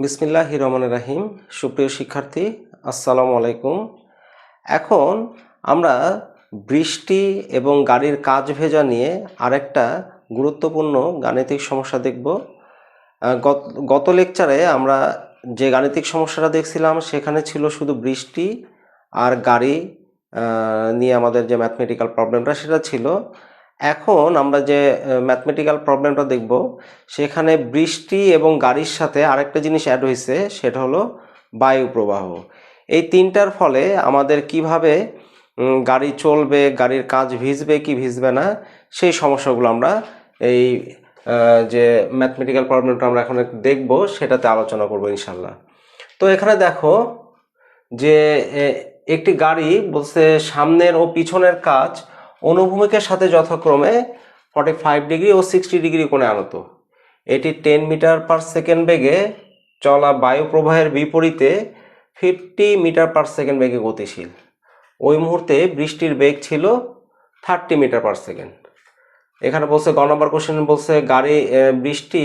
বিসমিল্লাহ রহমান রাহিম। সুপ্রিয় শিক্ষার্থী, আসসালামু আলাইকুম। এখন আমরা বৃষ্টি এবং গাড়ির কাজ ভেজা নিয়ে আরেকটা গুরুত্বপূর্ণ গাণিতিক সমস্যা দেখব। গত- লেকচারে আমরা যে গাণিতিক সমস্যাটা দেখছিলাম, সেখানে ছিল শুধু বৃষ্টি আর গাড়ি নিয়ে আমাদের যে ম্যাথমেটিক্যাল প্রবলেমটা সেটা ছিল। এখন আমরা যে ম্যাথমেটিক্যাল প্রবলেমটা দেখব, সেখানে বৃষ্টি এবং গাড়ির সাথে আরেকটা জিনিস অ্যাড হয়েছে, সেটা হলো বায়ু প্রবাহ। এই তিনটার ফলে আমাদের কীভাবে গাড়ি চলবে, গাড়ির কাজ ভিজবে কি ভিজবে না, সেই সমস্যাগুলো আমরা এই যে ম্যাথমেটিক্যাল প্রবলেমটা আমরা এখন দেখব, সেটাতে আলোচনা করব ইনশাল্লাহ তো এখানে দেখো যে একটি গাড়ি বলছে সামনের ও পিছনের কাজ অনুভূমিকের সাথে যথাক্রমে ফর্টি ফাইভ ডিগ্রি ও সিক্সটি ডিগ্রি কোণে আনত। এটি টেন মিটার পার সেকেন্ড বেগে চলা বায়ু প্রবাহের বিপরীতে ফিফটি মিটার পার সেকেন্ড বেগে গতিশীল। ওই মুহূর্তে বৃষ্টির বেগ ছিল থার্টি মিটার পার সেকেন্ড এখানে বলছে, গ নম্বর কোশ্চেন বলছে, গাড়ি বৃষ্টি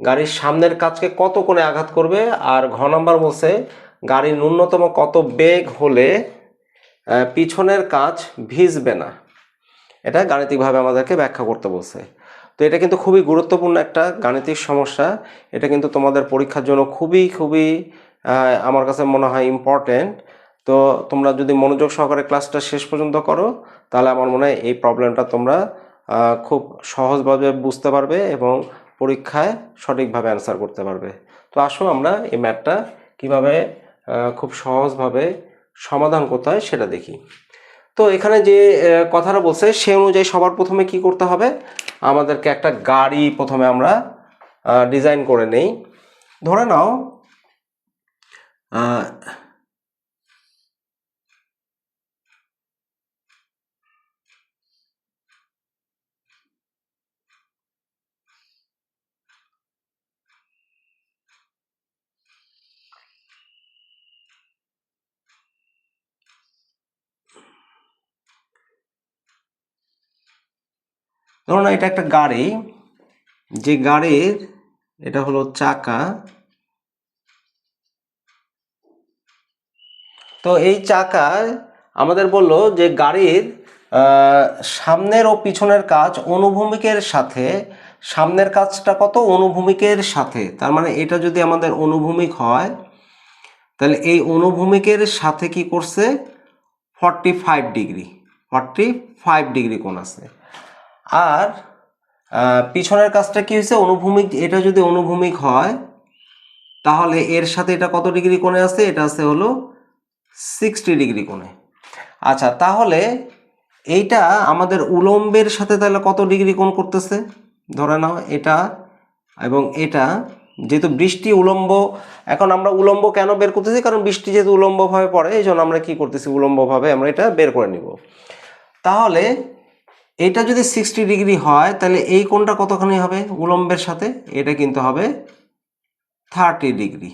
গাড়ির সামনের কাজকে কত কোণে আঘাত করবে? আর ঘ নম্বর বলছে, গাড়ির ন্যূনতম কত বেগ হলে পিছনের কাজ ভিজবে না? এটা গাণিতিকভাবে আমাদেরকে ব্যাখ্যা করতে বলছে। তো এটা কিন্তু খুবই গুরুত্বপূর্ণ একটা গাণিতিক সমস্যা। এটা কিন্তু তোমাদের পরীক্ষার জন্য খুবই খুবই আমার কাছে মনে হয় ইম্পর্টেন্ট তো তোমরা যদি মনোযোগ সহকারে ক্লাসটা শেষ পর্যন্ত করো, তাহলে আমার মনে হয় এই প্রবলেমটা তোমরা খুব সহজভাবে বুঝতে পারবে এবং পরীক্ষায় সঠিকভাবে অ্যান্সার করতে পারবে। তো আসো আমরা এই ম্যাথটা কীভাবে খুব সহজভাবে সমাধান করতে হয় সেটা দেখি। তো এখানে যে কথাটা বলছে, সে অনুযায়ী সবার প্রথমে কি করতে হবে? আমাদেরকে একটা গাড়ি প্রথমে আমরা ডিজাইন করে নেই। ধরে নাও আহ, ধরুন এটা একটা গাড়ি যে গাড়ির এটা হলো চাকা। তো এই চাকায় আমাদের বলল যে গাড়ির সামনের ও পিছনের কাজ অনুভূমিকের সাথে। সামনের কাজটা কত? অনুভূমিকের সাথে। তার মানে এটা যদি আমাদের অনুভূমিক হয় তাহলে এই অনুভূমিকের সাথে কি করছে? Forty five degree forty five degree কোণ আছে। আর পিছনের কাজটা কি হয়েছে? অনুভূমিক, এটা যদি অনুভূমিক হয়, তাহলে এর সাথে এটা কত ডিগ্রি কোণে আছে? এটা আছে হলো সিক্সটি ডিগ্রি কোণে। আচ্ছা তাহলে এইটা আমাদের উলম্বের সাথে তাহলে কত ডিগ্রি কোণ করতেছে? ধরে নাও এটা এবং এটা, যেহেতু বৃষ্টি উলম্ব, এখন আমরা উলম্ব কেন বের করতেছি? কারণ বৃষ্টি যেহেতু উলম্বভাবে পড়ে, এই জন্য আমরা কি করতেছি? উলম্বভাবে আমরা এটা বের করে নিব। তাহলে এটা যদি সিক্সটি ডিগ্রি হয়, তাহলে এই কোণটা কতখানি হবে? উলম্বের সাথে এটা কিন্তু হবে থার্টি ডিগ্রি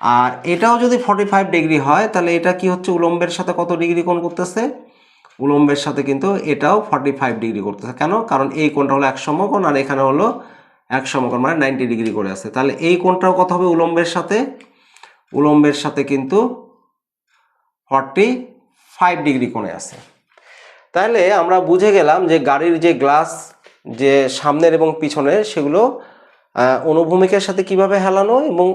আর এটাও যদি ফর্টি ফাইভ ডিগ্রি হয়, তাহলে এটা কি হচ্ছে? উলম্বের সাথে কত ডিগ্রি কোণ করতেছে? উলম্বের সাথে কিন্তু এটাও ফর্টি ফাইভ ডিগ্রি করতেছে। কেন? কারণ এই কোণটা হলো এক সমকোণ আর এখানে হলো এক সমকোণ মানে নাইনটি ডিগ্রি করে আছে। তাহলে এই কোণটাও কত হবে? উলম্বের সাথে? উলম্বের সাথে কিন্তু ফর্টি ফাইভ ডিগ্রি কোণে আছে। তাহলে আমরা বুঝে গেলাম যে গাড়ির যে গ্লাস, যে সামনের এবং পিছনের, সেগুলো অনুভূমিকের সাথে কীভাবে হেলানো এবং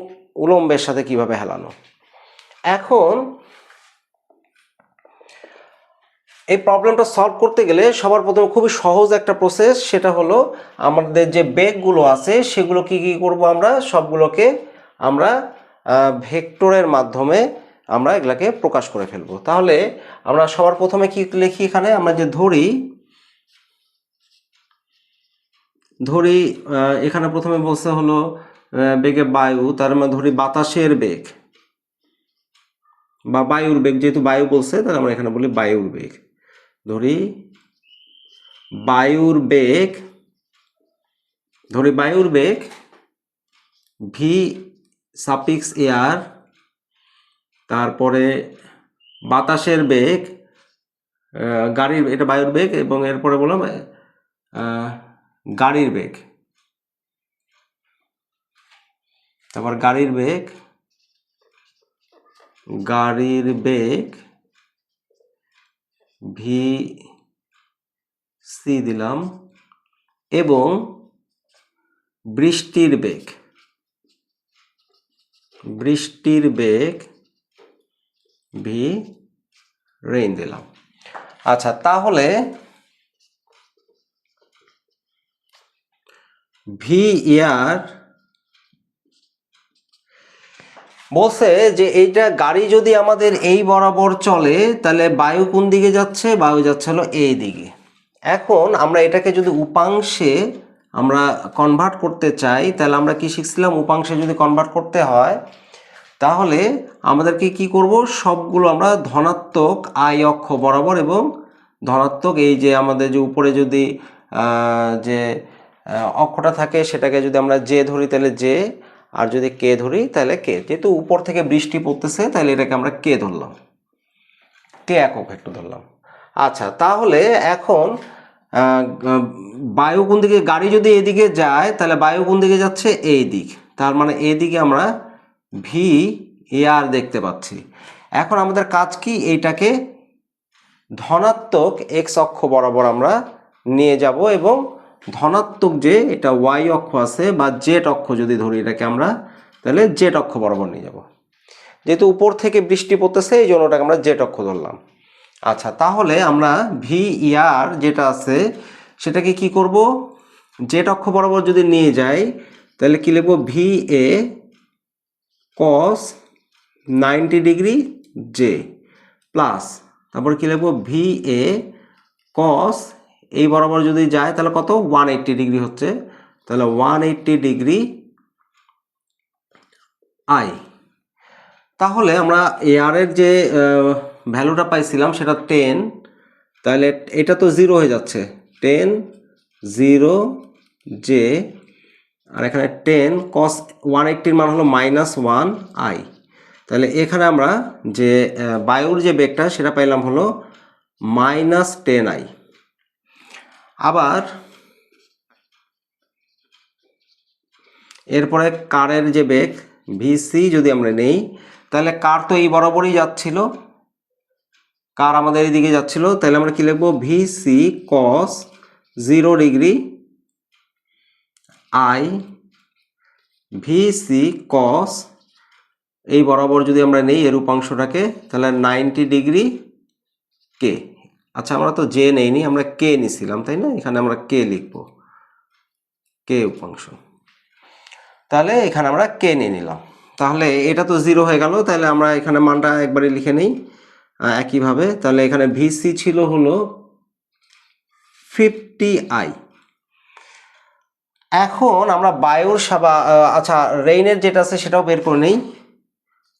উলম্বের সাথে কীভাবে হেলানো। এখন, এই প্রবলেমটা সলভ করতে গেলে সবার প্রথমে খুবই সহজ একটা প্রসেস সেটা হলো আমাদের যে বেগগুলো আছে, সেগুলো কি কি করব আমরা? সবগুলোকে আমরা ভেক্টরের মাধ্যমে আমরা এগুলাকে প্রকাশ করে ফেলব। তাহলে আমরা সবার প্রথমে কি লিখি এখানে? আমরা যে ধরি ধরি এখানে প্রথমে বলছে হলো বেগে বায়ু, তার মানে ধরি বাতাসের বেগ। বা বায়ুর বেগ, যেহেতু বায়ু বলছে, তাহলে আমরা এখানে বলি বায়ুর বেগ। ধরি, বায়ুর বেগ, ধরি বায়ুর বেগ, ভি সাপিক্স এয়ার তারপরে বাতাসের বেগ গাড়ির, এটা বায়ুর বেগ এবং এরপরে বললাম গাড়ির বেগ। তারপর গাড়ির বেগ গাড়ির বেগ ভি সি দিলাম এবং বৃষ্টির বেগ বৃষ্টির বেগ ভি রেইন দিলাম। আচ্ছা তাহলে ভি ইয়ার বলছে যে এইটা গাড়ি যদি আমাদের এই বরাবর চলে, তাহলে বায়ু কোন দিকে যাচ্ছে? বায়ু যাচ্ছে হলো এই দিকে। এখন আমরা এটাকে যদি উপাংশে আমরা কনভার্ট করতে চাই, তাহলে আমরা কি শিখছিলাম? উপাংশে যদি কনভার্ট করতে হয় তাহলে আমাদেরকে কি করব? সবগুলো আমরা ধনাত্মক আই অক্ষ বরাবর এবং ধনাত্মক এই যে আমাদের যে উপরে যদি যে অক্ষটা থাকে সেটাকে যদি আমরা জে ধরি তাহলে জে, আর যদি কে ধরি তাহলে কে। যেহেতু উপর থেকে বৃষ্টি পড়তেছে তাহলে এটাকে আমরা কে ধরলাম? কে একক একটু ধরলাম। আচ্ছা তাহলে এখন বায়ু কোন দিকে গাড়ি যদি এদিকে যায় তাহলে বায়ু কোন দিকে যাচ্ছে? এই দিক। তার মানে এদিকে আমরা ভি এ আর দেখতে পাচ্ছি। এখন আমাদের কাজ কি? এইটাকে ধনাত্মক এক্স অক্ষ বরাবর আমরা নিয়ে যাব এবং ধনাত্মক যে এটা ওয়াই অক্ষ আছে বা জেট অক্ষ যদি ধরি এটাকে আমরা, তাহলে জেট অক্ষ বরাবর নিয়ে যাব। যেহেতু উপর থেকে বৃষ্টি পড়তেছে, এই জন্য ওটাকে আমরা জেট অক্ষ ধরলাম। আচ্ছা তাহলে আমরা ভি ইয়ার যেটা আছে, সেটাকে কি করব? জেট অক্ষ বরাবর যদি নিয়ে যাই, তাহলে কি লিখব? V A cos ninety degree J plus তারপর কি লিখব? ভি এ কস এই বরাবর যদি যায়, তাহলে কত? ওয়ান এইট্টি ডিগ্রি হচ্ছে। তাহলে ওয়ান এইট্টি ডিগ্রি আই তাহলে আমরা এয়ারের যে ভ্যালুটা পাইছিলাম, সেটা টেন তাহলে এটা তো জিরো হয়ে যাচ্ছে। টেন জিরো জে আর এখানে টেন কস ওয়ান এইট্টির মান হলো মাইনাস ওয়ান আই তাহলে এখানে আমরা যে বায়ুর যে বেগটা, সেটা পাইলাম হলো মাইনাস টেন আই আবার এরপরে কারের যে বেগ ভিসি যদি আমরা নেই, তাহলে কার তো এই বরাবরই যাচ্ছিল। কার আমাদের এইদিকে যাচ্ছিল, তাহলে আমরা কি লিখব? VC cos zero degree I VC cos এই বরাবর যদি আমরা নেই, এর উপাংশটাকে তাহলে নাইনটি ডিগ্রি কে আচ্ছা আমরা তো জে নেইনি, আমরা কে নিছিলাম, তাই না? এখানে আমরা কে লিখব। কে উপাংশ তাহলে এখানে আমরা কে নিয়ে নিলাম। তাহলে এটা তো জিরো হয়ে গেল, তাহলে আমরা এখানে মানটা একবারে লিখে নেই একইভাবে। তাহলে এখানে ভিসি ছিল হলো ফিফটি আই এখন আমরা বায়ুর সাবা আচ্ছা রেইনের যেটা আছে সেটাও বের করে নেই।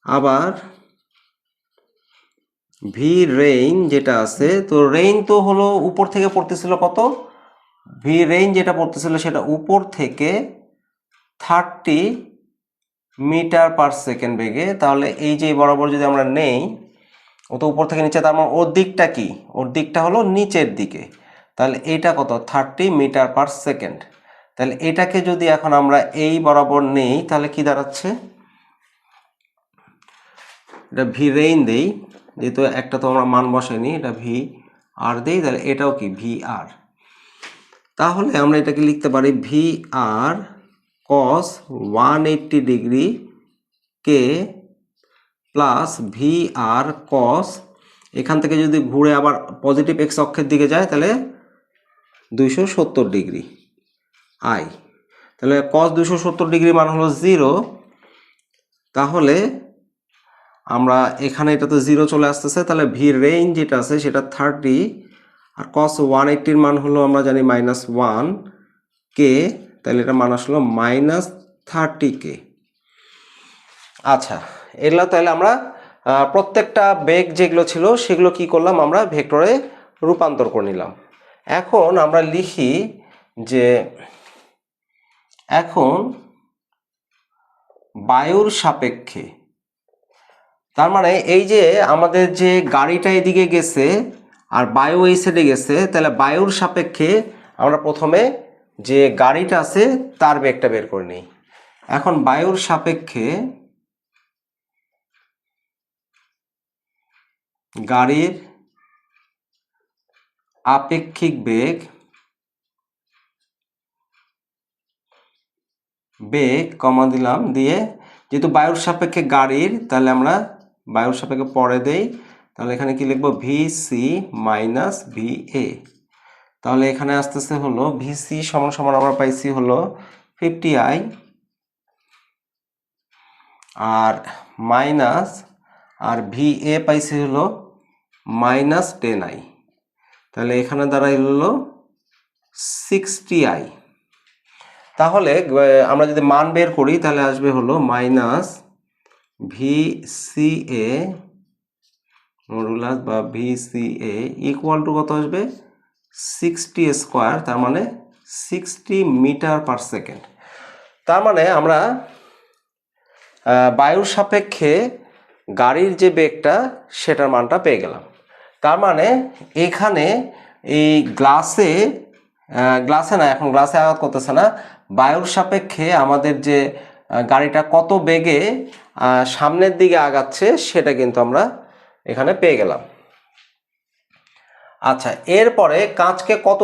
আবার ভি রেইন যেটা আছে, তো রেইন তো হলো উপর থেকে পড়তেছিল কত? ভি রেইন যেটা পড়তেছিল সেটা উপর থেকে থার্টি মিটার পার সেকেন্ড বেগে। তাহলে এই যে বরাবর যদি আমরা নেই, ও তো উপর থেকে নিচে, তার মানে ওর দিকটা কি? ওর দিকটা হলো নিচের দিকে। তাহলে এটা কত? Thirty metre per second. তাহলে এটাকে যদি এখন আমরা এই বরাবর নেই, তাহলে কি দাঁড়াচ্ছে? এটা ভি রেইন দেই, যেহেতু একটা তো আমরা মান বসাইনি, এটা ভি আর দেই, তাহলে এটাও কি? ভি আর তাহলে আমরা এটাকে লিখতে পারি V R cos one eighty degree কে প্লাস ভি আর কস এখান থেকে যদি ঘুরে আবার পজিটিভ এক্স অক্ষের দিকে যায়, তাহলে দুইশো সত্তর ডিগ্রি আই। তাহলে কস দুশো সত্তর ডিগ্রি মান হলো জিরো তাহলে আমরা এখানে এটা তো জিরো চলে আসতেছে, তাহলে ভি রেঞ্জ যেটা আছে সেটা থার্টি আর কস ওয়ান এইট্টির মান হলো আমরা জানি মাইনাস ওয়ান কে তাহলে এটা মান আসলো মাইনাস থার্টি কে আচ্ছা এগুলো তাহলে আমরা প্রত্যেকটা বেগ যেগুলো ছিল সেগুলো কি করলাম আমরা ভেক্টরে রূপান্তর করে নিলাম। এখন আমরা লিখি যে এখন বায়ুর সাপেক্ষে। তার মানে এই যে আমাদের যে গাড়িটা এদিকে গেছে আর বায়ু এই সাইডে গেছে, তাহলে বায়ুর সাপেক্ষে আমরা প্রথমে যে গাড়িটা আছে তার বেগটা বের করে নিই। এখন বায়ুর সাপেক্ষে গাড়ির আপেক্ষিক বেগ বেগ কমা দিলাম, দিয়ে যেহেতু বায়ুর সাপেক্ষে গাড়ির, তাহলে আমরা বায়ুর সাপেক্ষে পরে দেই, তাহলে এখানে কি লিখব? V C minus V A তাহলে এখানে আসতেছে হলো ভি সি সমান সমান আমরা পাইছি হলো ফিফটি আই আর মাইনাস আর ভি এ পাইছি হলো মাইনাস টেন আই তাহলে এখানে দাঁড়াই হলো সিক্সটি আই তাহলে আমরা যদি মান বের করি, তাহলে আসবে হলো minus V C A modulus বা V C A equal to কত আসবে? সিক্সটি স্কোয়ার, তার মানে সিক্সটি মিটার পার সেকেন্ড। তার মানে আমরা বায়ুর সাপেক্ষে গাড়ির যে বেগটা, সেটার মানটা পেয়ে গেলাম। তার মানে এখানে এই গ্লাসে গ্লাসে না, এখন গ্লাসে আঘাত করতেছে না বায়ুর সাপেক্ষে আমাদের যে গাড়িটা কত বেগে সামনের দিকে আগাচ্ছে সেটা কিন্তু আমরা এখানে পেয়ে গেলাম। আচ্ছা এরপরে কাঁচকে কত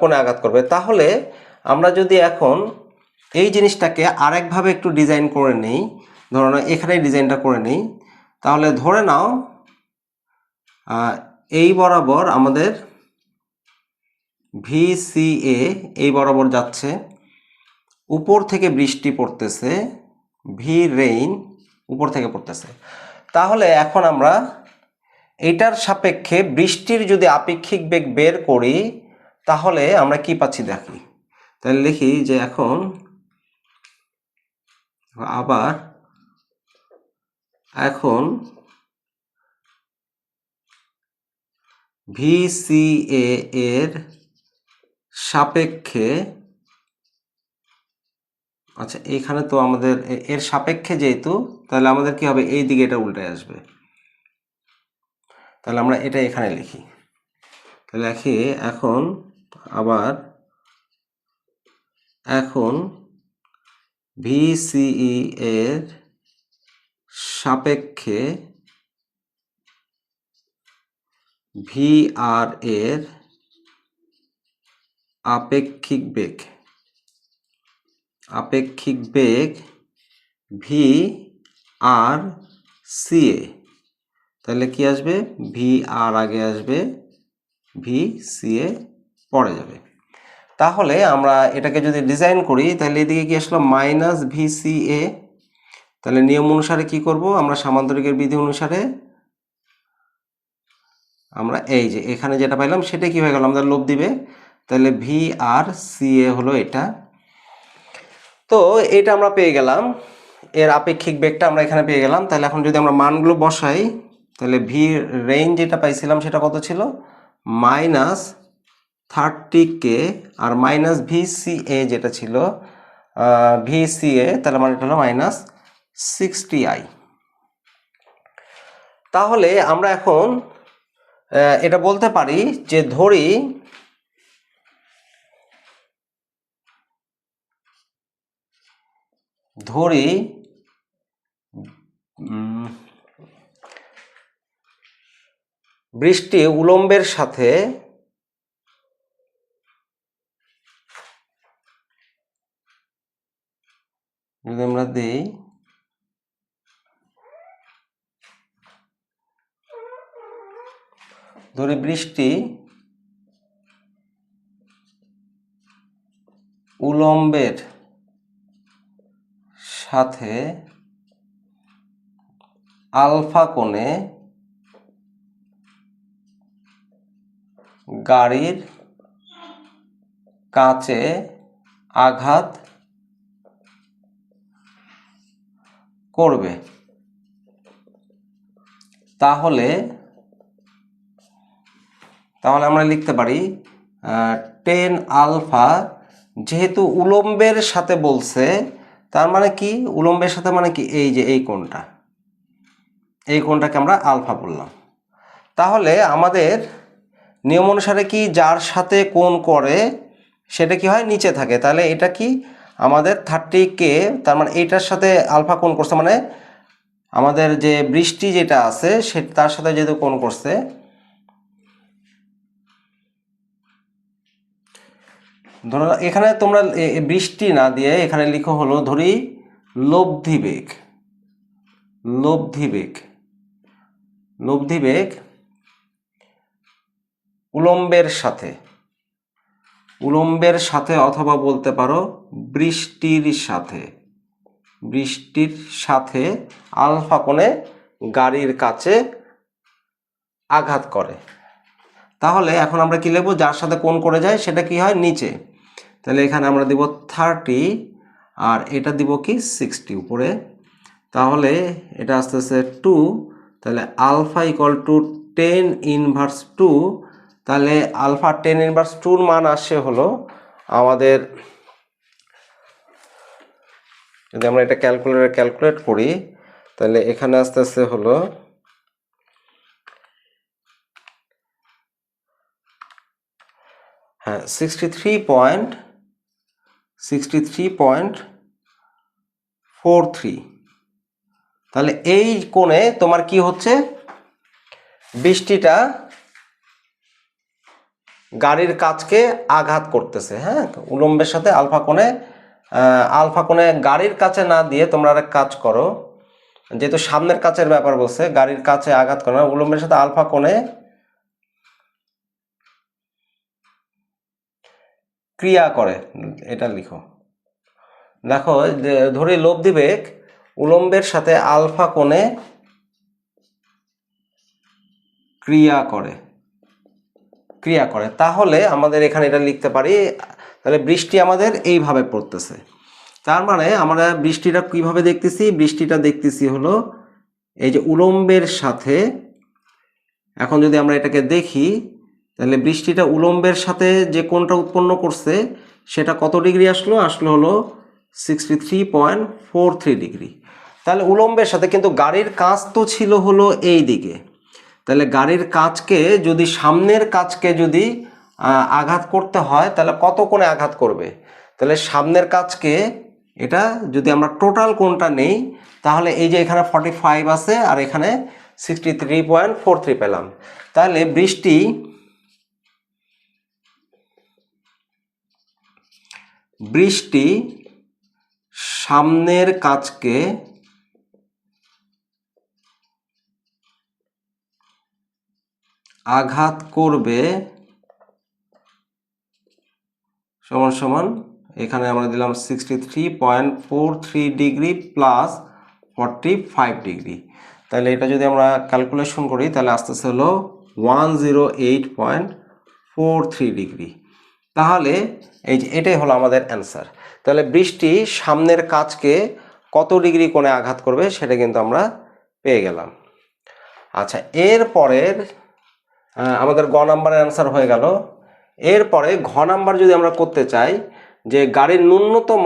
কোণে আঘাত করবে? তাহলে আমরা যদি এখন এই জিনিসটাকে আরেকভাবে একটু ডিজাইন করে নিই, ধরো এখানে ডিজাইনটা করে নিই, তাহলে ধরে নাও এই বরাবর আমাদের ভিসিএ এই বরাবর যাচ্ছে। উপর থেকে বৃষ্টি পড়তেছে, ভি রেইন উপর থেকে পড়তেছে। তাহলে এখন আমরা এটার সাপেক্ষে বৃষ্টির যদি আপেক্ষিক বেগ বের করি, তাহলে আমরা কি পাচ্ছি দেখি। তাহলে লিখি যে এখন আবার এখন ভিসিএ এর সাপেক্ষে আচ্ছা এখানে তো আমাদের এর সাপেক্ষে যেহেতু, তাহলে আমাদের কি হবে? এই দিকে এটা উল্টে আসবে। তাহলে আমরা এটা এখানে লিখি। তাহলে লিখি, এখন আবার এখন ভিসিই এর সাপেক্ষে ভি আর এর আপেক্ষিক বেগ। আপেক্ষিক বেগ ভি আর সি এ তাহলে কি আসবে? ভি আর আগে আসবে ভি সি এ পরে যাবে। তাহলে আমরা এটাকে যদি ডিজাইন করি, তাহলে এদিকে কি আসলো? মাইনাস ভি সি এ তাহলে নিয়ম অনুসারে কি করব? আমরা সামান্তরিকের বিধি অনুসারে আমরা এই যে এখানে যেটা পাইলাম, সেটা কি হয়ে গেল? আমাদের লোভ দিবে। তাহলে ভি আর সি এ হলো এটা। তো এটা আমরা পেয়ে গেলাম। এর আপেক্ষিক বেগটা আমরা এখানে পেয়ে গেলাম। তাহলে এখন যদি আমরা মানগুলো বসাই, তাহলে ভি রেঞ্জ যেটা পাইছিলাম সেটা কত ছিল? মাইনাস থার্টি কে আর মাইনাস ভি সি এ যেটা ছিল ভি সি এ, তাহলে মানে এটা হলো মাইনাস সিক্সটি আই। তাহলে আমরা এখন এটা বলতে পারি যে ধরি ধরি বৃষ্টি উলম্বের সাথে যদি আমরা দিই ধরি বৃষ্টি উলম্বের সাথে আলফা কোণে গাড়ির কাঁচে আঘাত করবে। তাহলে তাহলে আমরা লিখতে পারি টেন আলফা যেহেতু উলম্বের সাথে বলছে তার মানে কি? উলম্বের সাথে মানে কি? এই যে এই কোণটা। এই কোণটাকে আমরা আলফা বললাম। তাহলে আমাদের নিয়ম অনুসারে কি যার সাথে কোণ করে, সেটা কি হয়? নিচে থাকে। তাহলে এটা কি? আমাদের থার্টি কে তার মানে এইটার সাথে আলফা কোণ করছে মানে আমাদের যে বৃষ্টি যেটা আছে, সে, তার সাথে যেহেতু কোণ করছে ধরো এখানে তোমরা বৃষ্টি না দিয়ে এখানে লিখো হলো, ধরি লব্ধি বেগ লব্ধি বেগ লব্ধি বেগ উলম্বের সাথে উলম্বের সাথে অথবা বলতে পারো বৃষ্টির সাথে বৃষ্টির সাথে আলফা কোণে গাড়ির কাছে আঘাত করে। তাহলে এখন আমরা কি লিখব, যার সাথে কোন করে যায় সেটা কি হয়? নিচে। তাহলে এখানে আমরা দিব থার্টি আর এটা দিব কি সিক্সটি উপরে। তাহলে এটা আস্তে আস্তে টু তাহলে alpha equal to tan inverse two তাহলে আলফা টেন ইনভার্স টুর মান আসে হলো আমাদের, যদি আমরা এটা ক্যালকুলেটর ক্যালকুলেট করি, তাহলে এখানে আস্তে আস্তে হলো হ্যাঁ sixty three point sixty three point four three তাহলে এই কোণে তোমার কি হচ্ছে? বৃষ্টিটা গাড়ির কাজকে আঘাত করতেছে হ্যাঁ? উলম্বের সাথে আলফা কোণে আলফা কোণে গাড়ির কাছে না দিয়ে তোমরা আরেক কাজ করো। যেহেতু সামনের কাছের ব্যাপার বলছে, গাড়ির কাছে আঘাত করে না, উলম্বের সাথে আলফা কোণে ক্রিয়া করে। এটা লিখো। দেখো ধরে লব্ধি বেগ উলম্বের সাথে আলফা কোণে ক্রিয়া করে। ক্রিয়া করে। তাহলে আমাদের এখানে এটা লিখতে পারি, তাহলে বৃষ্টি আমাদের এইভাবে পড়তেছে। তার মানে আমরা বৃষ্টিটা কীভাবে দেখতেছি? বৃষ্টিটা দেখতেছি হলো এই যে উলম্বের সাথে, এখন যদি আমরা এটাকে দেখি তাহলে বৃষ্টিটা উলম্বের সাথে যে কোণটা উৎপন্ন করছে, সেটা কত ডিগ্রি আসলো? আসলো হলো sixty three point four three degree. তাহলে উলম্বের সাথে কিন্তু গাড়ির কাজ তো ছিল হলো এই দিকে। তাহলে গাড়ির কাজকে যদি সামনের কাজকে যদি আঘাত করতে হয়, তাহলে কত কোণে আঘাত করবে? তাহলে সামনের কাজকে এটা যদি আমরা টোটাল কোণটা নেই, তাহলে এই যে এখানে ফর্টি ফাইভ আছে, আর এখানে sixty three point four three পেলাম। তাহলে বৃষ্টি বৃষ্টি সামনের কাজকে আঘাত করবে সমান সমান, এখানে আমরা দিলাম sixty three point four three degree plus forty five degree তাহলে এটা যদি আমরা ক্যালকুলেশন করি, তাহলে আস্তে আস্তে হলো one zero eight point four three degree তাহলে এই যে এটাই হলো আমাদের অ্যান্সার তাহলে বৃষ্টি সামনের কাজকে কত ডিগ্রি কোণে আঘাত করবে সেটা কিন্তু আমরা পেয়ে গেলাম। আচ্ছা এর পরের আমাদের গ নাম্বারের অ্যান্সার হয়ে গেল। এরপরে ঘ নাম্বার যদি আমরা করতে চাই, যে গাড়ির ন্যূনতম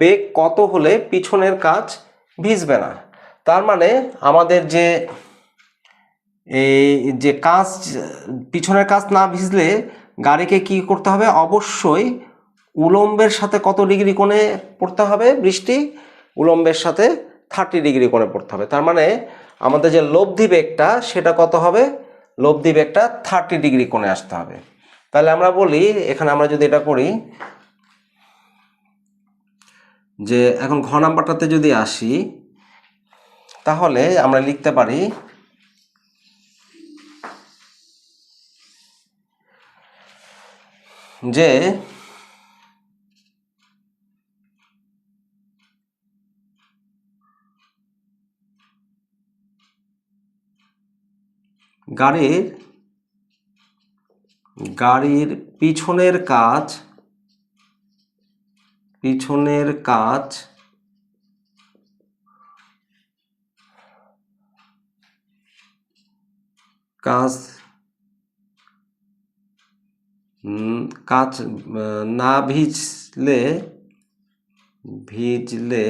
বেগ কত হলে পিছনের কাজ ভিজবে না? তার মানে আমাদের যে এই যে কাজ, পিছনের কাজ না ভিজলে গাড়িকে কি করতে হবে? অবশ্যই উলম্বের সাথে কত ডিগ্রি কোণে পড়তে হবে বৃষ্টি? উলম্বের সাথে থার্টি ডিগ্রি কোণে পড়তে হবে। তার মানে আমাদের যে লব্ধি বেগটা, সেটা কত হবে? লব্ধি বেগটা থার্টি ডিগ্রি কোণে আসতে হবে। তাহলে আমরা বলি, এখানে আমরা যদি এটা করি, যে এখন ঘ নাম্বারটাতে যদি আসি, তাহলে আমরা লিখতে পারি, যে গাড়ির গাড়ির পিছনের কাজ পিছনের কাজ কাজ কাজ না ভিজলে ভিজলে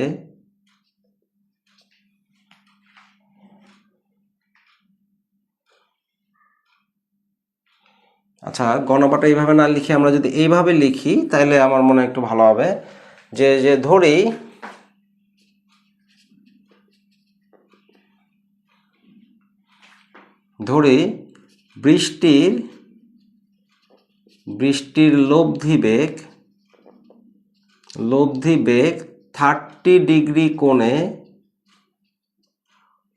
আচ্ছা গণপাটা এইভাবে না লিখে আমরা যদি এইভাবে লিখি তাহলে আমার মনে একটু ভালো হবে। যে যে ধরি ধরি বৃষ্টির বৃষ্টির লব্ধি বেগ লব্ধি বেগ থার্টি ডিগ্রি কোণে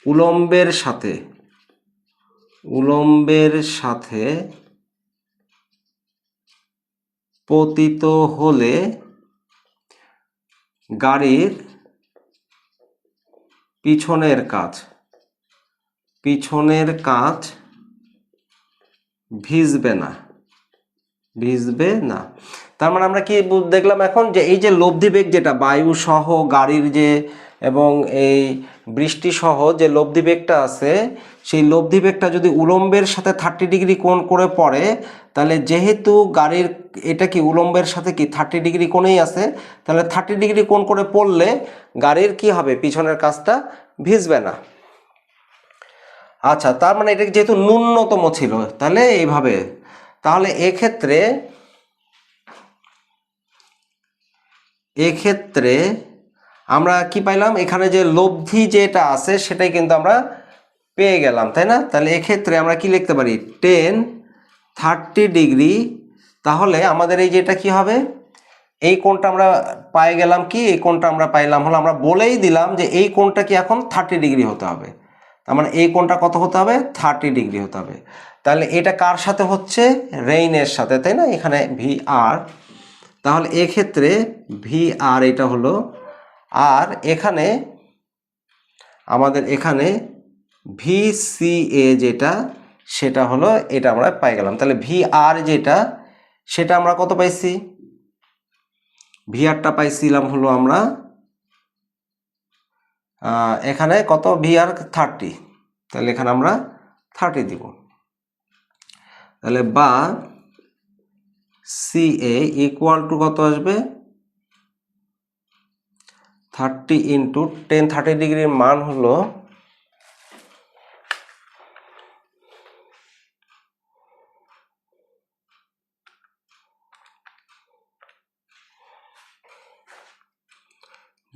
উলম্বের সাথে উলম্বের সাথে পতিত হলে গাড়ির পিছনের কাজ পিছনের কাজ ভিজবে না ভিজবে না। তার মানে আমরা কি দেখলাম এখন যে এই যে লব্ধি বেগ যেটা বায়ু সহ গাড়ির যে এবং এই বৃষ্টি সহ যে লব্ধি বেগটা আছে, সেই লব্ধি বেগটা যদি উলম্বের সাথে থার্টি ডিগ্রি কোণ করে পড়ে তাহলে যেহেতু গাড়ির এটা কি উলম্বের সাথে কি থার্টি ডিগ্রি কোণেই আছে, তাহলে থার্টি ডিগ্রি কোণ করে পড়লে গাড়ির কি হবে? পিছনের কাজটা ভিজবে না। আচ্ছা তার মানে এটা যেহেতু ন্যূনতম ছিল, তাহলে এইভাবে। তাহলে এক্ষেত্রে এক্ষেত্রে আমরা কি পাইলাম? এখানে যে লব্ধি যেটা আছে, সেটাই কিন্তু আমরা পেয়ে গেলাম, তাই না? তাহলে এক্ষেত্রে আমরা কি লিখতে পারি? টেন থার্টি ডিগ্রি, তাহলে আমাদের এই যেটা কি হবে? এই কোণটা আমরা পাই গেলাম কি? এই কোণটা আমরা পাইলাম, হলো আমরা বলেই দিলাম যে এই কোণটা কি এখন থার্টি ডিগ্রি হতে হবে। তার মানে এই কোণটা কত হতে হবে? থার্টি ডিগ্রি হতে হবে। তাহলে এটা কার সাথে হচ্ছে? রেইনের সাথে, তাই না? এখানে ভি আর। তাহলে এক্ষেত্রে ভি আর এটা হলো, আর এখানে আমাদের এখানে ভি সি এ যেটা সেটা হলো এটা আমরা পাই গেলাম। তাহলে ভি আর যেটা, সেটা আমরা কত পাইছি? ভি আরটা পাইছিলাম হলো আমরা এখানে কত? ভি আর থার্টি তাহলে এখানে আমরা থার্টি দিব। তাহলে বা সি এ ইকুয়াল টু কত আসবে? থার্টি ইন্টু টেন থার্টি ডিগ্রির মান হলো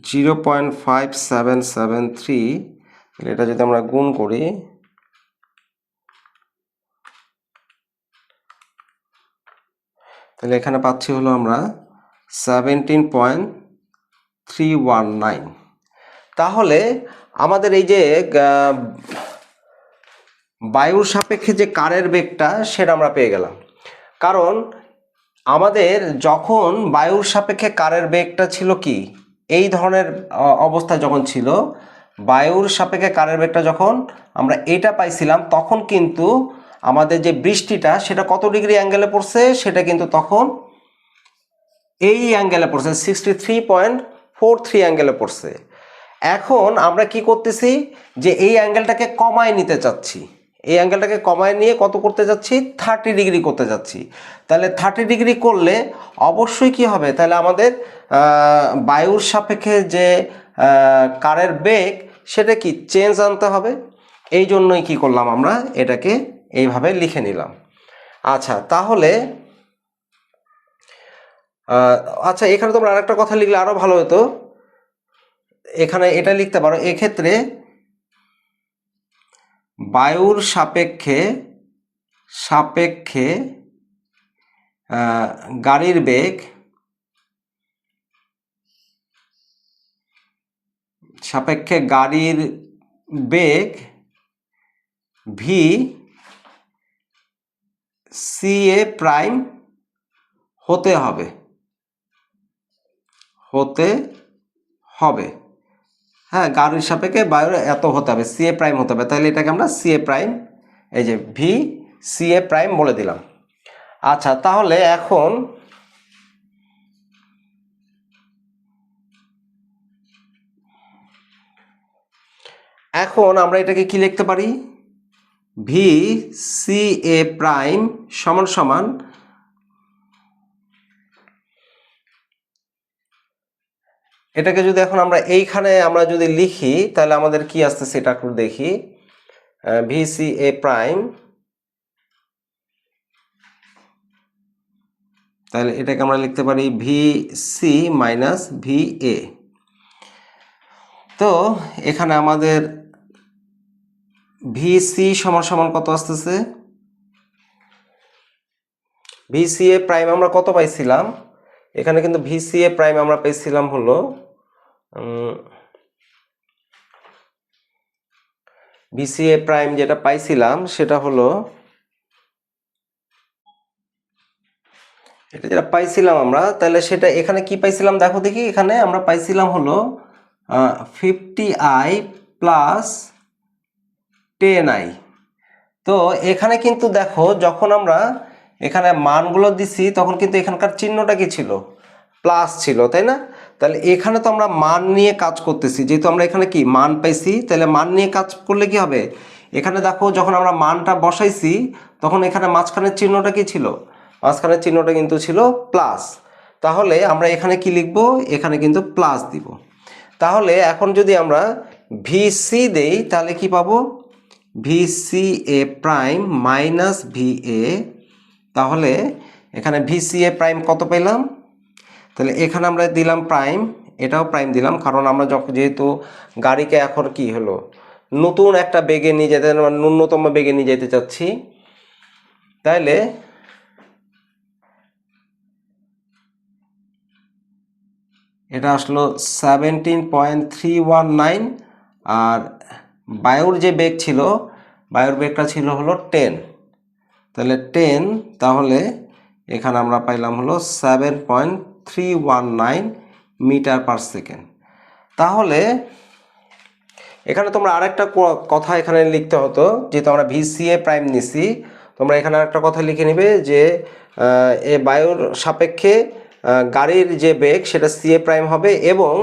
zero point five seven seven three এটা যদি আমরা গুণ করি, তাহলে এখানে পাচ্ছি হলো আমরা seventeen point three one nine. তাহলে আমাদের এই যে বায়ুর সাপেক্ষে যে কারের বেগটা, সেটা আমরা পেয়ে গেলাম। কারণ আমাদের যখন বায়ুর সাপেক্ষে কারের বেগটা ছিল কি? এই ধরনের অবস্থা যখন ছিল, বায়ুর সাপেক্ষে কারের বেগটা যখন আমরা এটা পাইছিলাম, তখন কিন্তু আমাদের যে বৃষ্টিটা, সেটা কত ডিগ্রি অ্যাঙ্গেলে পড়ছে, সেটা কিন্তু তখন এই অ্যাঙ্গেলে পড়ছে sixty three point four three অ্যাঙ্গেলে পড়ছে। এখন আমরা কি করতেছি, যে এই অ্যাঙ্গেলটাকে কমায় নিতে চাচ্ছি। এই অ্যাঙ্গেলটাকে কমায় নিয়ে কত করতে যাচ্ছি? থার্টি ডিগ্রি করতে যাচ্ছি। তাহলে থার্টি ডিগ্রি করলে অবশ্যই কি হবে? তাহলে আমাদের বায়ুর সাপেক্ষে যে কারের বেগ, সেটা কি চেঞ্জ আনতে হবে? এই জন্যই কি করলাম আমরা? এটাকে এইভাবে লিখে নিলাম। আচ্ছা তাহলে আচ্ছা এখানে তোমরা আরেকটা কথা লিখলে আরও ভালো হতো। এখানে এটা লিখতে পারো। এক্ষেত্রে বায়ুর সাপেক্ষে সাপেক্ষে গাড়ির বেগ, সাপেক্ষে গাড়ির বেগ ভি সি এ প্রাইম হতে হবে। হতে হবে। হ্যাঁ গাড়ির সাপেক্ষে বায়ুর এত হতে হবে সি এ প্রাইম হতে হবে। তাহলে এটাকে আমরা সি এ প্রাইম এই যে ভি সি এ প্রাইম বলে দিলাম। আচ্ছা তাহলে এখন এখন আমরা এটাকে কি লিখতে পারি? ভি সি এ প্রাইম সমান সমান এটাকে যদি এখন আমরা এইখানে আমরা যদি লিখি, তাহলে আমাদের কি আসছে সেটা একটু দেখি। ভি সি এ প্রাইম তাহলে এটাকে আমরা লিখতে পারি V C minus V A তো এখানে আমাদের ভি সি সমান সমান কত আসতেছে? ভি সি এ প্রাইম আমরা কত পাইছিলাম? এখানে কিন্তু ভি সি এ প্রাইম আমরা পেয়েছিলাম হলো ভিসিএ প্রাইম যেটা পাইছিলাম সেটা হলো, এটা যেটা পাইছিলাম আমরা, তাহলে সেটা এখানে কি পাইছিলাম? দেখো দেখি, এখানে আমরা পাইছিলাম হলো fifty I plus ten I তো এখানে কিন্তু দেখো, যখন আমরা এখানে মানগুলো দিছি, তখন কিন্তু এখানকার চিহ্নটা কি ছিল? প্লাস ছিল, তাই না? তাহলে এখানে তো আমরা মান নিয়ে কাজ করতেছি, যেহেতু আমরা এখানে কি, মান পাইছি, তাহলে মান নিয়ে কাজ করলে কি হবে? এখানে দেখো, যখন আমরা মানটা বসাইছি, তখন এখানে মাঝখানের চিহ্নটা কি ছিল? মাঝখানের চিহ্নটা কিন্তু ছিল প্লাস। তাহলে আমরা এখানে কি লিখব? এখানে কিন্তু প্লাস দিব। তাহলে এখন যদি আমরা ভিসি দেই, তাহলে কি পাবো? VC A prime minus V A তাহলে এখানে ভিসি এ প্রাইম কত পেলাম? তাহলে এখানে আমরা দিলাম প্রাইম এটাও প্রাইম দিলাম, কারণ আমরা যখন যেহেতু গাড়িকে এখন কি হলো? নতুন একটা বেগে নিয়ে যেতে মানে ন্যূনতম বেগে নিয়ে যেতে চাচ্ছি। তাইলে এটা আসলো seventeen point three one nine আর বায়ুর যে বেগ ছিল, বায়ুর বেগটা ছিল হলো টেন তাহলে টেন তাহলে এখানে আমরা পাইলাম হলো seven point three one nine metre per second. তাহলে এখানে তোমরা আরেকটা কথা এখানে লিখতে হতো, যেহেতু আমরা ভিসিএ প্রাইম নিছি, তোমরা এখানে আরেকটা কথা লিখে নিবে যে এ বায়ুর সাপেক্ষে গাড়ির যে বেগ সেটা সিএ প্রাইম হবে এবং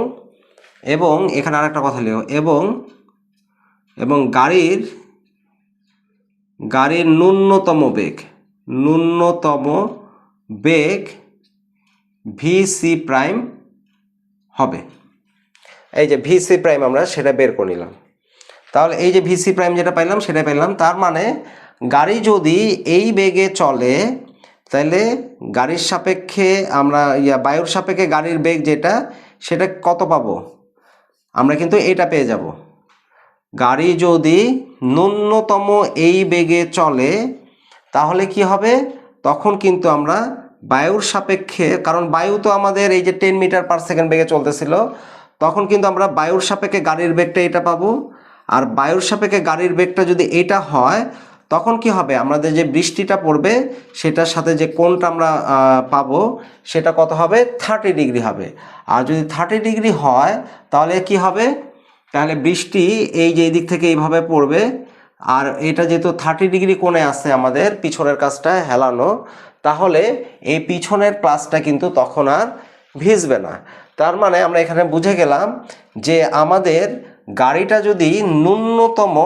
এবং এখানে আরেকটা কথা লিখো, এবং এবং গাড়ির গাড়ির ন্যূনতম বেগ। ন্যূনতম বেগ ভিসি প্রাইম হবে। এই যে ভিসি প্রাইম আমরা সেটা বের করে নিলাম। তাহলে এই যে ভিসি প্রাইম যেটা পাইলাম, সেটা পাইলাম। তার মানে গাড়ি যদি এই বেগে চলে তাহলে গাড়ির সাপেক্ষে আমরা ইয়া বায়ুর সাপেক্ষে গাড়ির বেগ যেটা, সেটা কত পাবো? আমরা কিন্তু এটা পেয়ে যাব। গাড়ি যদি ন্যূনতম এই বেগে চলে, তাহলে কি হবে? তখন কিন্তু আমরা বায়ুর সাপেক্ষে, কারণ বায়ু তো আমাদের এই যে টেন মিটার পার সেকেন্ড বেগে চলতেছিল, তখন কিন্তু আমরা বায়ুর সাপেক্ষে গাড়ির বেগটা এটা পাবো। আর বায়ুর সাপেক্ষে গাড়ির বেগটা যদি এটা হয়, তখন কি হবে? আমাদের যে বৃষ্টিটা পড়বে, সেটার সাথে যে কোণটা আমরা পাবো, সেটা কত হবে? থার্টি ডিগ্রি হবে। আর যদি থার্টি ডিগ্রি হয়, তাহলে কি হবে? তাহলে বৃষ্টি এই যে দিক থেকে এইভাবে পড়বে, আর এটা যেহেতু থার্টি ডিগ্রি কোণে আছে আমাদের, পিছনের কাজটা হেলানো, তাহলে এই পিছনের ক্লাসটা কিন্তু তখন আর ভিজবে না। তার মানে আমরা এখানে বুঝে গেলাম যে আমাদের গাড়িটা যদি ন্যূনতম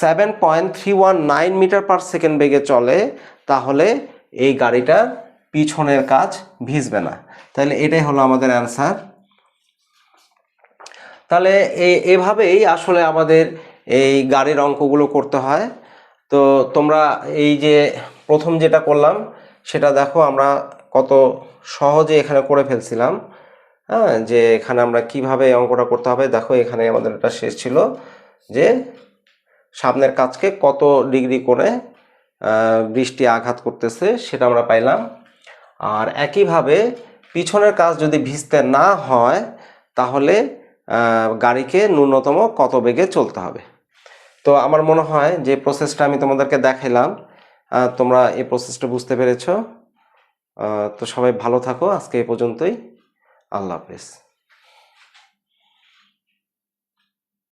seven point three one nine metre per second বেগে চলে, তাহলে এই গাড়িটার পিছনের কাজ ভিজবে না। তাহলে এটাই হলো আমাদের অ্যান্সার তাহলে এভাবেই আসলে আমাদের এই গাড়ির অঙ্কগুলো করতে হয়। তো তোমরা এই যে প্রথম যেটা করলাম, সেটা দেখো আমরা কত সহজে এখানে করে ফেলছিলাম। হ্যাঁ যে এখানে আমরা কীভাবে অঙ্কটা করতে হবে, দেখো এখানে আমাদের এটা শেষ ছিল। যে সামনের কাজকে কত ডিগ্রি করে বৃষ্টি আঘাত করতেছে, সেটা আমরা পাইলাম। আর একইভাবে পিছনের কাজ যদি ভিজতে না হয়, তাহলে গাড়িকে ন্যূনতম কত বেগে চলতে হবে। তো আমার মনে হয় যে প্রসেসটা আমি তোমাদেরকে দেখাইলাম তোমরা এই প্রসেসটা বুঝতে পেরেছ। তো সবাই ভালো থাকো, আজকে এ পর্যন্তই। আল্লাহ হাফেজ।